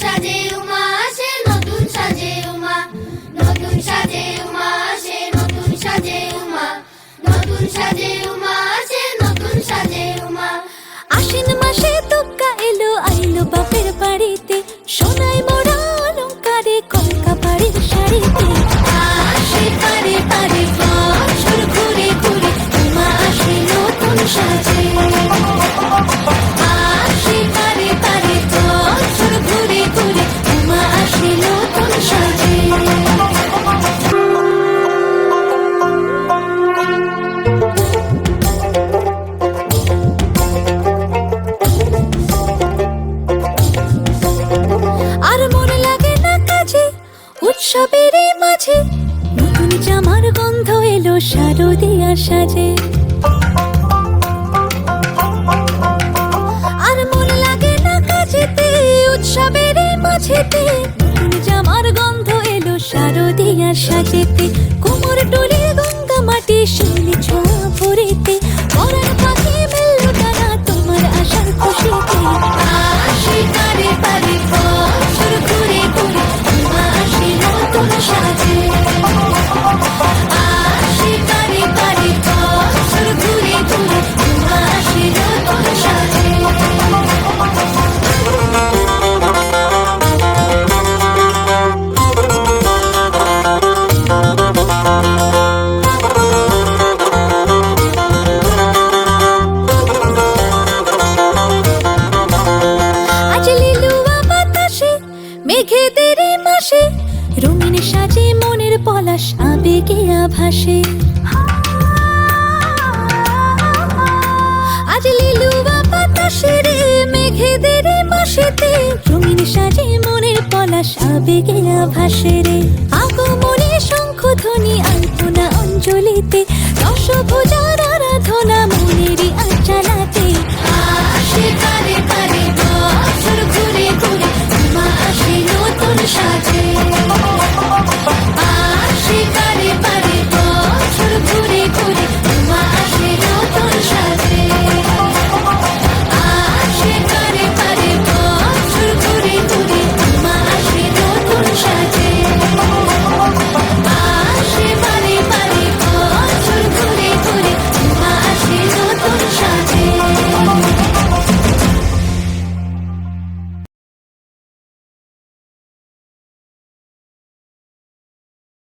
সাজে উমা নতুন সাজে নতুন সাজে নতুন নতুন উৎসবের মাঝে নতুন জামার গন্ধ এলো শারদিয়া সাজে। আর মনে লাগে না কাজেতে উৎসবের মাঝেতে নতুন জামার গন্ধ এলো শারদিয়া সাজেতে। কোমর ডোলে গঙ্গা মাটি শিউলি ছোঁয়া ভরেতে মাসে রঙিন সাজে, মনের পলাশ, আবেগে আভাসে। আজ বাতাসে রে, মেঘেদের মাসেতে রঙিন সাজে, মনের পলাশ, আবেগে আভাসে রে। আগমনে